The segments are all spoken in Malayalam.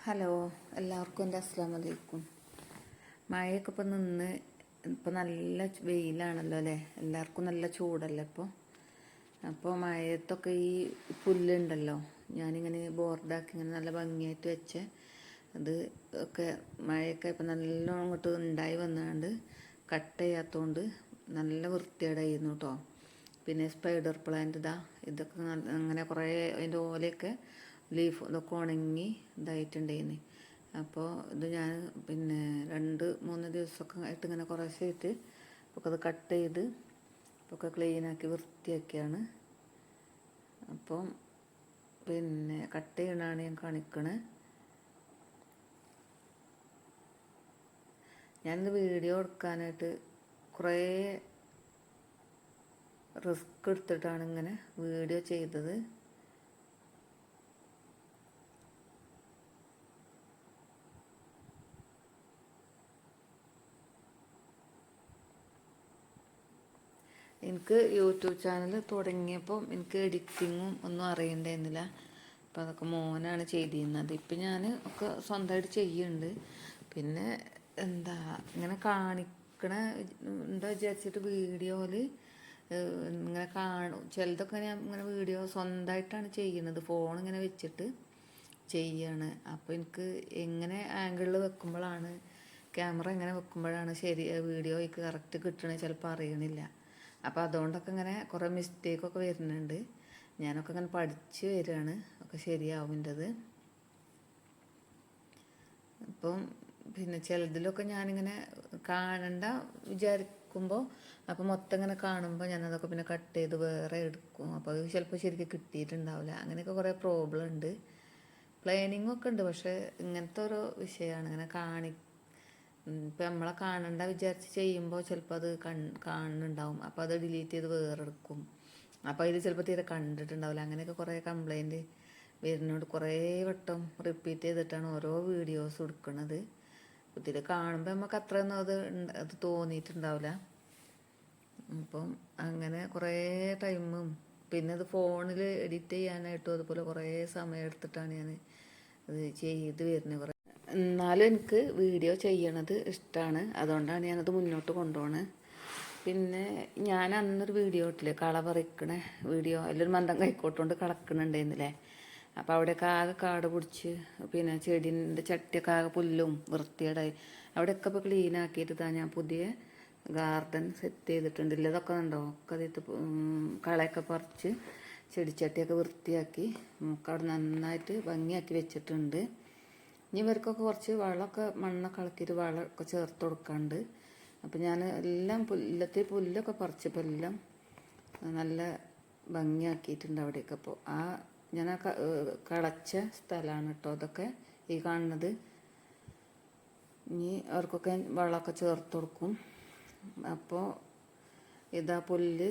ഹലോ എല്ലാവർക്കും എന്റെ അസ്സാം വലൈക്കും മഴയൊക്കെ ഇപ്പം നിന്ന് ഇപ്പം നല്ല വെയിലാണല്ലോ അല്ലേ? എല്ലാവർക്കും നല്ല ചൂടല്ലേ ഇപ്പോൾ അപ്പോൾ മഴയത്തൊക്കെ ഈ പുല്ലുണ്ടല്ലോ ഞാനിങ്ങനെ ബോർഡാക്കി ഇങ്ങനെ നല്ല ഭംഗിയായിട്ട് വെച്ച് അത് ഒക്കെ മഴയൊക്കെ ഇപ്പം നല്ലോണം ഇങ്ങോട്ട് ഉണ്ടായി വന്നുകൊണ്ട് കട്ട് ചെയ്യാത്തതുകൊണ്ട് നല്ല വൃത്തികേടായിരുന്നു കേട്ടോ പിന്നെ സ്പൈഡർ പ്ലാന്റ് ഇതാ ഇതൊക്കെ അങ്ങനെ കുറേ അതിന്റെ ഓലയൊക്കെ ലീഫ് ഇതൊക്കെ ഉണങ്ങി ഇതായിട്ടുണ്ടായിരുന്നു അപ്പോൾ ഇത് ഞാൻ പിന്നെ രണ്ട് മൂന്ന് ദിവസമൊക്കെ ആയിട്ട് ഇങ്ങനെ കുറേശ്ശെ അപ്പോൾ അത് കട്ട് ചെയ്ത് ഒക്കെ ക്ലീനാക്കി വൃത്തിയാക്കിയാണ്. അപ്പം പിന്നെ കട്ട് ചെയ്യണതാണ് ഞാൻ കാണിക്കണേ. ഞാനിത് വീഡിയോ എടുക്കാനായിട്ട് കുറേ റിസ്ക് എടുത്തിട്ടാണ് ഇങ്ങനെ വീഡിയോ ചെയ്തത്. എനിക്ക് യൂട്യൂബ് ചാനൽ തുടങ്ങിയപ്പം എനിക്ക് എഡിറ്റിങ്ങും ഒന്നും അറിയണ്ടായിരുന്നില്ല. അപ്പം അതൊക്കെ മോനാണ് ചെയ്തിരുന്നത്. ഇപ്പം ഞാൻ ഒക്കെ സ്വന്തമായിട്ട് ചെയ്യുന്നുണ്ട്. പിന്നെ എന്താ ഇങ്ങനെ കാണിക്കണ എന്താ വിചാരിച്ചിട്ട് വീഡിയോയിൽ ഇങ്ങനെ കാണും ചിലതൊക്കെ ഞാൻ ഇങ്ങനെ വീഡിയോ സ്വന്തമായിട്ടാണ് ചെയ്യുന്നത്. ഫോൺ ഇങ്ങനെ വെച്ചിട്ട് ചെയ്യാണ്. അപ്പോൾ എനിക്ക് എങ്ങനെ ആംഗിളിൽ വെക്കുമ്പോഴാണ് ക്യാമറ എങ്ങനെ വെക്കുമ്പോഴാണ് ശരി വീഡിയോ കറക്റ്റ് കിട്ടണേ ചിലപ്പോൾ അറിയണില്ല. അപ്പോൾ അതുകൊണ്ടൊക്കെ ഇങ്ങനെ കുറേ മിസ്റ്റേക്കൊക്കെ വരുന്നുണ്ട്. ഞാനൊക്കെ ഇങ്ങനെ പഠിച്ച് വരികയാണ്. ഒക്കെ ശരിയാവുന്നത് അപ്പം പിന്നെ ചിലതിലൊക്കെ ഞാനിങ്ങനെ കാണണ്ട വിചാരിക്കുമ്പോൾ അപ്പോൾ മൊത്തം ഇങ്ങനെ കാണുമ്പോൾ ഞാനതൊക്കെ പിന്നെ കട്ട് ചെയ്ത് വേറെ എടുക്കും. അപ്പോൾ അത് ചിലപ്പോൾ ശരിക്കും കിട്ടിയിട്ടുണ്ടാവില്ല. അങ്ങനെയൊക്കെ കുറേ പ്രോബ്ലം ഉണ്ട്. പ്ലാനിങ്ങൊക്കെ ഉണ്ട്. പക്ഷേ ഇങ്ങനത്തെ ഓരോ വിഷയമാണ്. ഇങ്ങനെ കാണി ഇപ്പം നമ്മളെ കാണണ്ട വിചാരിച്ച് ചെയ്യുമ്പോൾ ചിലപ്പോൾ അത് കൺ കാണുന്നുണ്ടാവും. അപ്പോൾ അത് ഡിലീറ്റ് ചെയ്ത് വേറെ എടുക്കും അപ്പോൾ ഇത് ചിലപ്പോൾ തീരെ കണ്ടിട്ടുണ്ടാവില്ല അങ്ങനെയൊക്കെ കുറേ കംപ്ലൈന്റ് വരുന്നോണ്ട്. കുറേ വട്ടം റിപ്പീറ്റ് ചെയ്തിട്ടാണ് ഓരോ വീഡിയോസ് എടുക്കുന്നത് ഇതിൽ കാണുമ്പോൾ നമുക്ക് അത്രയൊന്നും അത് അത് തോന്നിയിട്ടുണ്ടാവില്ല അപ്പം അങ്ങനെ കുറേ ടൈമും പിന്നെ അത് ഫോണിൽ എഡിറ്റ് ചെയ്യാനായിട്ടും അതുപോലെ കുറേ സമയം എടുത്തിട്ടാണ് ഞാൻ അത് ചെയ്ത് വരുന്നത്. കുറേ എന്നാലും എനിക്ക് വീഡിയോ ചെയ്യണത് ഇഷ്ടമാണ് അതുകൊണ്ടാണ് ഞാനത് മുന്നോട്ട് കൊണ്ടുപോണത് പിന്നെ ഞാൻ അന്നൊരു വീഡിയോ ഇട്ടില്ലേ കള പറിക്കണ വീഡിയോ. അതിലൊരു മന്ദം കൈക്കോട്ടുകൊണ്ട് കളക്കണുണ്ടായിരുന്നില്ലേ? അപ്പോൾ അവിടെയൊക്കെ ആകെ കാട് പിടിച്ച് പിന്നെ ചെടീന്റെ ചട്ടിയൊക്കെ ആകെ പുല്ലും വൃത്തിയേടായി അവിടെയൊക്കെ ഇപ്പോൾ ക്ലീൻ ആക്കിയിട്ട് ഞാൻ പുതിയ ഗാർഡൻ സെറ്റ് ചെയ്തിട്ടുണ്ട്. ഇല്ലതൊക്കെ ഉണ്ടോ ഒക്കെ അതിൽ കളയൊക്കെ പറിച്ച് ചെടിച്ചട്ടിയൊക്കെ വൃത്തിയാക്കി. നമുക്ക് അവിടെ നന്നായിട്ട് ഭംഗിയാക്കി വെച്ചിട്ടുണ്ട്. ഇനി ഇവർക്കൊക്കെ കുറച്ച് വളമൊക്കെ മണ്ണൊക്കെ ഇളക്കിയിട്ട് വളമൊക്കെ ചേർത്ത് കൊടുക്കാണ്ട്. അപ്പം ഞാൻ എല്ലാം പുല്ലത്തിൽ പുല്ലൊക്കെ പറിച്ചപ്പോൾ എല്ലാം നല്ല ഭംഗിയാക്കിയിട്ടുണ്ട് അവിടെയൊക്കെ. അപ്പോൾ ആ ഞാൻ ആ കളച്ച സ്ഥലമാണ് കേട്ടോ അതൊക്കെ ഈ കാണുന്നത്. ഇനി അവർക്കൊക്കെ വളമൊക്കെ ചേർത്ത് കൊടുക്കും. അപ്പോൾ ഇതാ പുല്ല്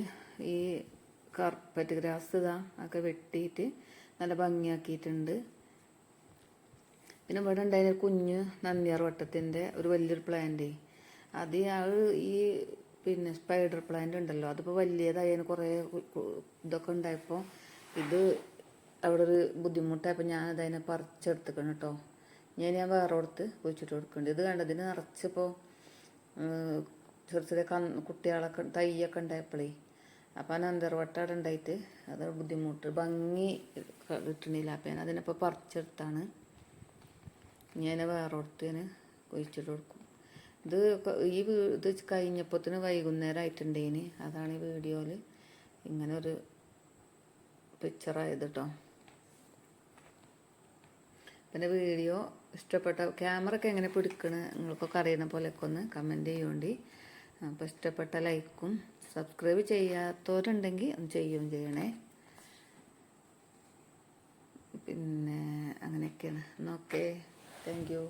ഈ കാർപ്പറ്റ് ഗ്രാസ് ഇതാ ഒക്കെ വെട്ടിയിട്ട് നല്ല ഭംഗിയാക്കിയിട്ടുണ്ട്. പിന്നെ ഇവിടെ ഉണ്ടായിരുന്ന കുഞ്ഞ് നന്ദിയാർ വട്ടത്തിന്റെ ഒരു വലിയൊരു പ്ലാന്റ് അത് അത് ഈ പിന്നെ സ്പൈഡർ പ്ലാന്റ് ഉണ്ടല്ലോ അതിപ്പോൾ വലിയതായി അതിന് കുറേ ഇതൊക്കെ ഉണ്ടായപ്പോൾ ഇത് അവിടെ ഒരു ബുദ്ധിമുട്ടായപ്പോൾ ഞാൻ അതിനെ പറിച്ചെടുത്തിക്കണം കേട്ടോ ഞാൻ ഞാൻ വേറെ കൊടുത്ത് കുഴിച്ചിട്ട് കൊടുക്കുന്നുണ്ട് ഇത് കണ്ടതിന് നിറച്ചിപ്പോൾ ചെറിയ ചെറിയ കന്ന് കുട്ടികളൊക്കെ തൈയൊക്കെ ഉണ്ടായപ്പോഴേ അപ്പോൾ ആ നന്തർവട്ട അവിടെ ഉണ്ടായിട്ട് അത് ബുദ്ധിമുട്ട് ഭംഗി കിട്ടണില്ല. അപ്പം ഞാൻ അതിനിപ്പോൾ പറിച്ചെടുത്താണ്. ഞാൻ വേറെ കൊടുത്ത് ഞാൻ കുഴിച്ചിട്ട് കൊടുക്കും. ഇത് ഈ ഇത് കഴിഞ്ഞപ്പോത്തിന് വൈകുന്നേരം ആയിട്ടുണ്ടേന് അതാണ് ഈ വീഡിയോയിൽ ഇങ്ങനെ ഒരു പിക്ചറായത് കേട്ടോ പിന്നെ വീഡിയോ ഇഷ്ടപ്പെട്ട ക്യാമറ ഒക്കെ എങ്ങനെ പിടിക്കണ് നിങ്ങൾക്കൊക്കെ അറിയുന്ന പോലെയൊക്കെ ഒന്ന് കമന്റ് ചെയ്യുകൊണ്ട് അപ്പോൾ ഇഷ്ടപ്പെട്ട ലൈക്കും സബ്സ്ക്രൈബ് ചെയ്യാത്തവരുണ്ടെങ്കിൽ ഒന്ന് ചെയ്യുകയും ചെയ്യണേ. പിന്നെ അങ്ങനെയൊക്കെയാണ്. എന്നാൽ താങ്ക് യു